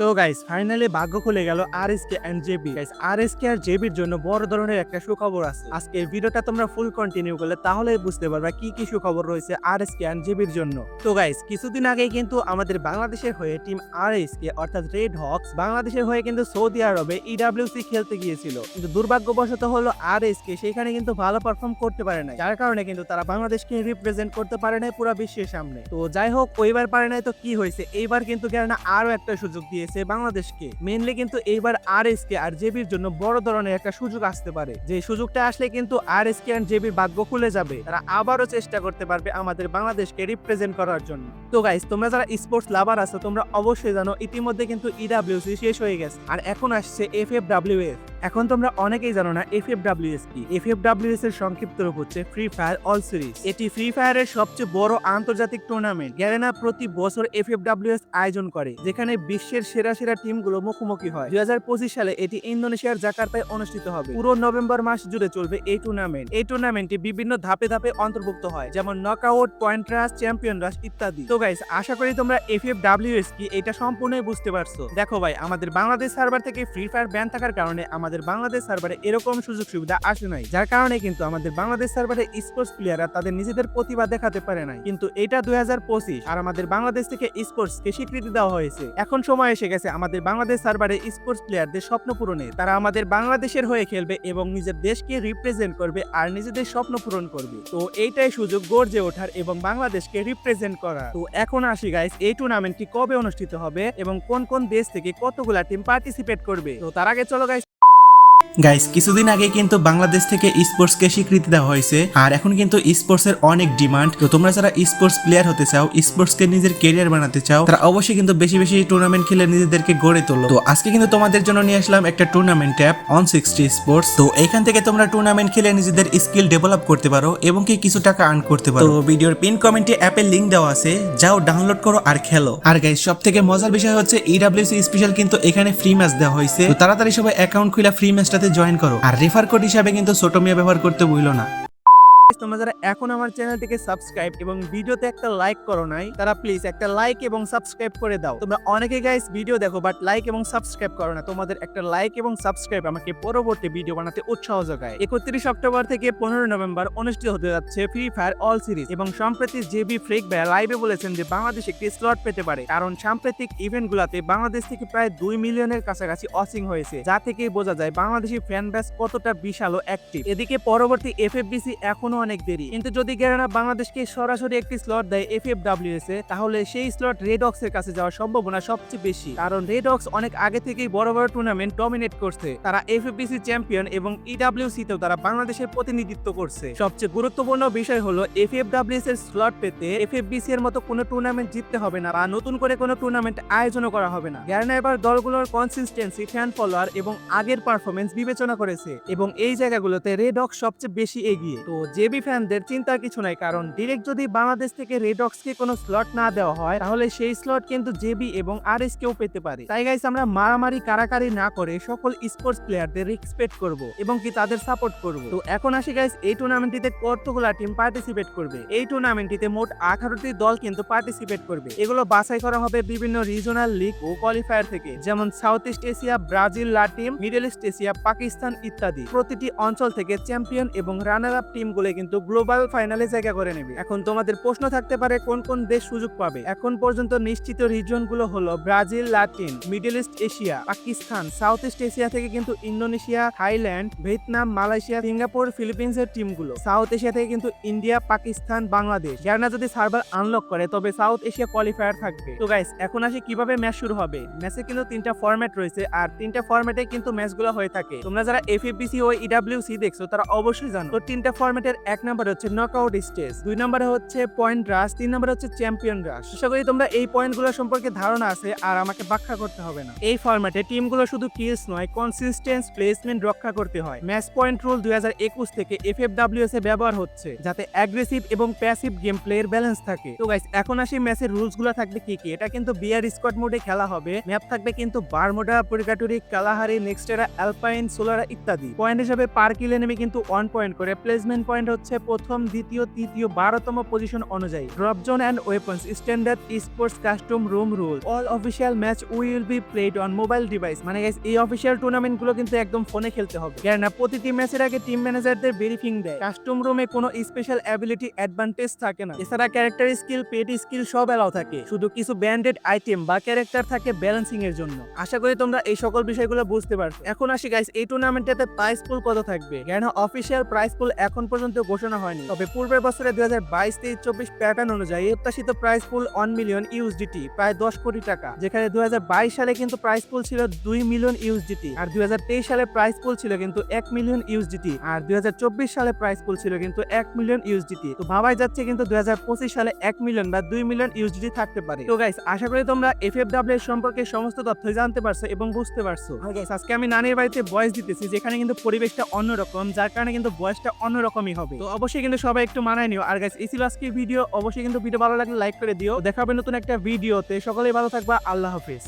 তো guys finally ভাগ্য খুলে গেল R S K and JB guys R S K আর জেবির জন্য বড় ধরনের একটা সুখবর আছে। আজকে ভিডিওটা তোমরা ফুল কন্টিনিউ করলে তাহলেই বুঝতে পারবে কি কি সুখবর রয়েছে আর এস কে অ্যান্ড জেবির জন্য। তো গাইস কিছুদিন আগেই কিন্তু আমাদের বাংলাদেশের হয়ে টিম আর এস কে অর্থাৎ রেড হক্স বাংলাদেশের হয়ে কিন্তু সৌদি আরবে ইডাব্লিউসি খেলতে গিয়েছিল। কিন্তু দুর্ভাগ্যবশত হলো আর এস কে সেখানে কিন্তু ভালো পারফর্ম করতে পারে নাই। যার কারণে কিন্তু তারা বাংলাদেশকে রিপ্রেজেন্ট করতে পারে নাই পুরো বিশ্বের সামনে। তো যাই হোক, ওইবার পারে নাই তো কি হয়েছে? এইবার কিন্তু কেননা আরও একটা সুযোগ দিয়েছে। বাংলাদেশকে। মেনলি কিন্তু এইবার আর এস কে আর জেবির জন্য বড় ধরনের একটা সুযোগ আসতে পারে। যে সুযোগটা আসলে কিন্তু আর এস কে আর জেবির ভাগ্য খুলে যাবে। তারা আবারও চেষ্টা করতে পারবে আমাদের বাংলাদেশকে রিপ্রেজেন্ট করার জন্য। তো গাইস তোমরা যারা স্পোর্টস লাভার আছো, তোমরা অবশ্যই জানো, ইতিমধ্যে কিন্তু E ইডাব্লিউসি শেষ হয়ে গেছে। আর এখন আসছে এফ এফ ডাব্লিউ এখন তোমরা অনেকেই জানো না এফ এফ ডাব্লিউএস কি? এফ এফ ডাব্লিউএস এর সংক্ষিপ্ত রূপ হচ্ছে ফ্রি ফায়ার অল সিরিজ এটি ফ্রি ফায়ারের সবচেয়ে বড় আন্তর্জাতিক টুর্নামেন্ট গ্যারেনা প্রতি বছর এফ এফ ডাব্লিউএস আয়োজন করে, যেখানে বিশ্বের সেরা সেরা টিমগুলো মুখোমুখি হয়। দুই সালে এটি ইন্দোনেশিয়ার জাকার্তায় অনুষ্ঠিত হবে। পুরো নভেম্বর মাস জুড়ে চলবে এই টুর্নামেন্ট এই টুর্নামেন্টটি বিভিন্ন ধাপে ধাপে অন্তর্ভুক্ত হয়, যেমন knockout point rush champion rush ইত্যাদি। তো গাইস আশা করি তোমরা এফ এফ ডাব্লিউএস কি, এটা সম্পূর্ণই বুঝতে পারছ। দেখো ভাই, আমাদের বাংলাদেশ সার্ভার থেকে ফ্রি ফায়ার ব্যান থাকার কারণে আমাদের বাংলাদেশ সার্ভারে এরকম সুযোগ সুবিধা আসে নাই, যার কারণে কিন্তু আমাদের বাংলাদেশ সার্ভারে স্পোর্টস প্লেয়াররা তাদের নিজেদের প্রতিভা দেখাতে পারে নাই। কিন্তু এটা দুই আর আমাদের বাংলাদেশ থেকে স্পোর্টস কে স্বীকৃতি দেওয়া হয়েছে। এখন সময় এসে গেছে আমাদের বাংলাদেশ সার্ভারে স্পোর্টস প্লেয়ারদের স্বপ্ন পূরণে। তারা আমাদের বাংলাদেশের হয়ে খেলবে এবং নিজের দেশকে রিপ্রেজেন্ট করবে আর নিজেদের স্বপ্ন পূরণ করবে। তো এইটাই সুযোগ গর্জে ওঠার এবং বাংলাদেশকে রিপ্রেজেন্ট করা তো এখন আসি গাইস এই টুর্নামেন্টটি কবে অনুষ্ঠিত হবে এবং কোন কোন দেশ থেকে কতগুলা টিম পার্টিসিপেট করবে? তো তার আগে চলো গাইস গাইস কিছুদিন আগে কিন্তু বাংলাদেশ থেকে স্পোর্টসকে স্বীকৃতি দেওয়া হয়েছে, আর এখন কিন্তু স্পোর্টস এর অনেক ডিমান্ড তো তোমরা যারা স্পোর্টস প্লেয়ার হতে চাও স্পোর্টসকে নিজের কেরিয়ার বানাতে চাও, তারা অবশ্যই কিন্তু বেশি বেশি টুর্নামেন্ট খেলে নিজেদেরকে গড়ে তোলো। তো আজকে কিন্তু তোমাদের জন্য নিয়ে আসলাম একটা tournament app on sixty sports তো এখান থেকে তোমরা টুর্নামেন্ট খেলে নিজেদের স্কিল ডেভেলপ করতে পারো এবং কি কিছু টাকা আর্ন করতে পারো। তো ভিডিওর পিন কমেন্টে অ্যাপের লিংক দেওয়া আছে, যাও ডাউনলোড করো আর খেলো। আর গাইস সব থেকে মজার বিষয় হচ্ছে E ইডাব্লিউসি স্পেশাল কিন্তু এখানে ফ্রি ম্যাচ দেওয়া হয়েছে। তাড়াতাড়ি সবাই অ্যাকাউন্ট খুলে ফ্রি ম্যাচটাতে জয়েন করো। আর রেফার কোড হিসাবে কিন্তু ছোট ব্যবহার করতে ভুলো না। তোমরা যারা এখন আমার চ্যানেলটিকে সাবস্ক্রাইব এবং ভিডিওতে একটা লাইক করো নাই, তারা প্লিজ একটা লাইক এবং সাবস্ক্রাইব করে দাও। তোমরা অনেকে গাইস ভিডিও দেখো বাট লাইক এবং সাবস্ক্রাইব করো না। তোমাদের একটা লাইক এবং সাবস্ক্রাইব আমাকে পরবর্তী ভিডিও বানাতে উৎসাহ যোগায়। একত্রিশ অক্টোবর থেকে পনেরো নভেম্বর অনুষ্ঠিত হতে যাচ্ছে ফ্রি ফায়ার অল সিরিজ এবং সম্প্রতি জেবি ফ্রেক ভাই লাইভে বলেছেন যে বাংলাদেশ একটি স্লট পেতে পারে। কারণ সাম্প্রতিক ইভেন্ট গুলাতে বাংলাদেশ থেকে প্রায় দুই মিলিয়নের কাছাকাছি অসিং হয়েছে, যা থেকে বোঝা যায় বাংলাদেশি ফ্যান ব্যাস কতটা বিশাল ও অ্যাক্টিভ এদিকে পরবর্তী এফএফবিসি এখনও অনেক দেরি। কিন্তু যদি গেরানা বাংলাদেশকে সরাসরি একটি স্লট দেয় এফ এফ ডাব্লিউএস এ, তাহলে সেই স্লট রেড অক্স এর কাছে যাওয়ার সম্ভাবনা সবচেয়ে বেশি। কারণ রেড অক্স অনেক আগে থেকেই বড় বড় টুর্নামেন্ট ডমিনেট করছে। তারা এফ এফএফবিসি চ্যাম্পিয়ন এবং E ইডাব্লিউসি তেও তারা বাংলাদেশের প্রতিনিধিত্ব করছে। সবচেয়ে গুরুত্বপূর্ণ বিষয় হলো এফ এফ ডাব্লিউএস এর স্লট পেতে এফএফবিসি এর মতো কোনো টুর্নামেন্ট জিততে হবে না বা নতুন করে কোনো টুর্নামেন্ট আয়োজনও করা হবে না। গ্যারানা এবার দলগুলোর কনসিস্টেন্সি ফ্যান ফলোয়ার এবং আগের পারফরমেন্স বিবেচনা করেছে এবং এই জায়গাগুলোতে রেড অক্স সবচেয়ে বেশি এগিয়ে। তো জেবি ফ্যানদের চিন্তার কিছু নাই, কারণ ডিরেক্ট যদি বাংলাদেশ থেকে রেড অক্সকে কোনো স্লট না দেওয়া হয়, তাহলে সেই স্লট কিন্তু জেবি এবং আর এস কেও পেতে পারে। তাই গাইস আমরা মারামারি, কারাকারি না করে সকল স্পোর্টস প্লেয়ারদের রেসপেক্ট করব এবং কি তাদের সাপোর্ট করব। তো এখন আসি গাইস এই টুর্নামেন্টটিতে কতগুলা টিম পার্টিসিপেট করবে? এই টুর্নামেন্টটিতে মোট আঠারোটি দল কিন্তু পার্টিসিপেট করবে। এগুলো বাছাই করা হবে বিভিন্ন রিজনাল লিগ ও কোয়ালিফায়ার থেকে, যেমন south east Asia Brazil Latin middle east Asia Pakistan ইত্যাদি। প্রতিটি অঞ্চল থেকে চ্যাম্পিয়ন এবং রানার আপ টিমগুলো কিন্তু গ্লোবাল ফাইনালে জায়গা করে নেবে। এখন তোমাদের প্রশ্ন থাকতে পারে, কোন কোন দেশ সুযোগ পাবে? এখন পর্যন্ত নিশ্চিত রিজনগুলো হলো Brazil, Latin, middle east Asia, Pakistan south east Asia থেকে কিন্তু Indonesia, Thailand, Vietnam, Malaysia, Singapore Philippines এর টিমগুলো সাউথ এশিয়া থেকে কিন্তু ইন্ডিয়া, পাকিস্তান, বাংলাদেশ। যারা যদি সার্ভার আনলক করে, তবে সাউথ এশিয়া কোয়ালিফায়ার থাকবে। তো গাইস এখন আসি কীভাবে ম্যাচ শুরু হবে? ম্যাচে কিন্তু তিনটা ফরম্যাট রয়েছে, আর তিনটা ফরম্যাটে কিন্তু ম্যাচগুলো হয়ে থাকে। তোমরা যারা এফএফবিসি ও ইডাব্লিউসি দেখছ, তারা অবশ্যই জানো। তো তিনটা ফরম্যাটের এক নম্বর হচ্ছে নকআউট স্টেজ দুই নম্বরে হচ্ছে পয়েন্ট রাশ তিন নম্বরে হচ্ছে চ্যাম্পিয়ন রাশ আশা করি তোমরা এই পয়েন্টগুলো সম্পর্কে ধারণা আছে আর আমাকে ব্যাখ্যা করতে হবে না। এই ফরম্যাটে টিমগুলো শুধু কিলস নয় কনসিস্টেন্স প্লেসমেন্ট রক্ষা করতে হয়। ম্যাচ পয়েন্ট রুল দুই হাজার একুশ থেকে এফ এফএফডব্লিউএস এ ব্যবহার হচ্ছে, যাতে অ্যাগ্রেসিভ এবং প্যাসিভ গেম প্লের ব্যালেন্স থাকে। তো গাইস এখন আসি ম্যাচের রুলসগুলো থাকবে কি কি? এটা কিন্তু বিয়ার স্কোয়াড মোডে খেলা হবে ম্যাপ থাকবে কিন্তু Bermuda Purgatory Kalahari Nexterra Alpine সোলারা ইত্যাদি। পয়েন্ট হিসাবে পার কিল এনিমি কিন্তু ওয়ান পয়েন্ট করে প্লেসমেন্ট পয়েন্ট হচ্ছে প্রথম, দ্বিতীয়, তৃতীয়, বারোতম পজিশন অনুযায়ী। Drop zone and weapons standard sports custom room rule all official match will be played on mobile device মানে এই অফিসিয়াল টুর্নামেন্টগুলো কিন্তু একদম ফোনে খেলতে হবে। কেননা প্রতিটি ম্যাচের আগে টিম ম্যানেজারদের ব্রিফিং দেয়। কাস্টম রুমে কোনো স্পেশাল অ্যাবিলিটি অ্যাডভান্টেজ থাকে না। এছাড়া ক্যারেক্টার স্কিল পেট স্কিল সব এলাও থাকে। শুধু কিছু ব্যান্ডেড আইটেম বা ক্যারেক্টার থাকে ব্যালেন্সিং এর জন্য। আশা করি তোমরা এই সকল বিষয়গুলো বুঝতে পারছ। এখন আসি গাইস এই টুর্নামেন্টেতে প্রাইস পুল কত থাকবে? কেন অফিসিয়াল প্রাইস পুল এখন পর্যন্ত ঘোষণা হয়নি। তবে পূর্বের বছরে দুই হাজার বাইশ তেইশ চব্বিশ প্যাটার্ন অনুযায়ী প্রত্যাশিত prize pool one million USDT প্রায় দশ কোটি টাকা। যেখানে দুই সালে কিন্তু প্রাইস পুল ছিল দুই মিলিয়ন ইউএসডিটি আর দুই সালে প্রাইস পুল ছিল কিন্তু এক মিলিয়ন ইউএসডিটি আর দুই হাজার চব্বিশ সালে প্রাইস পুল ছিল কিন্তু এক মিলিয়ন ইউএসডিটি তো ভাবাই যাচ্ছে কিন্তু দুই হাজার পঁচিশ সালে এক মিলিয়ন বা দুই মিলিয়ন ইউএসডিটি থাকতে পারে। তো গাইস আশা করি তোমরা এফএফডব্লিউ এর সম্পর্কে সমস্ত তথ্য জানতে পারছ এবং বুঝতে পারছ। আজকে আমি নানির বাড়িতে বয়স দিতেছি, যেখানে কিন্তু পরিবেশটা অন্যরকম, যার কারণে কিন্তু বয়সটা অন্যরকমই হবে। তো অবশ্যই কিন্তু সবাই একটু মানায় নিও। আর গাইস এই ছিল আজকের ভিডিও অবশ্যই কিন্তু ভিডিও ভালো লাগলে লাইক করে দিও। দেখাবে নতুন একটা ভিডিওতে সকলেই ভালো থাকবা। আল্লাহ হাফিজ।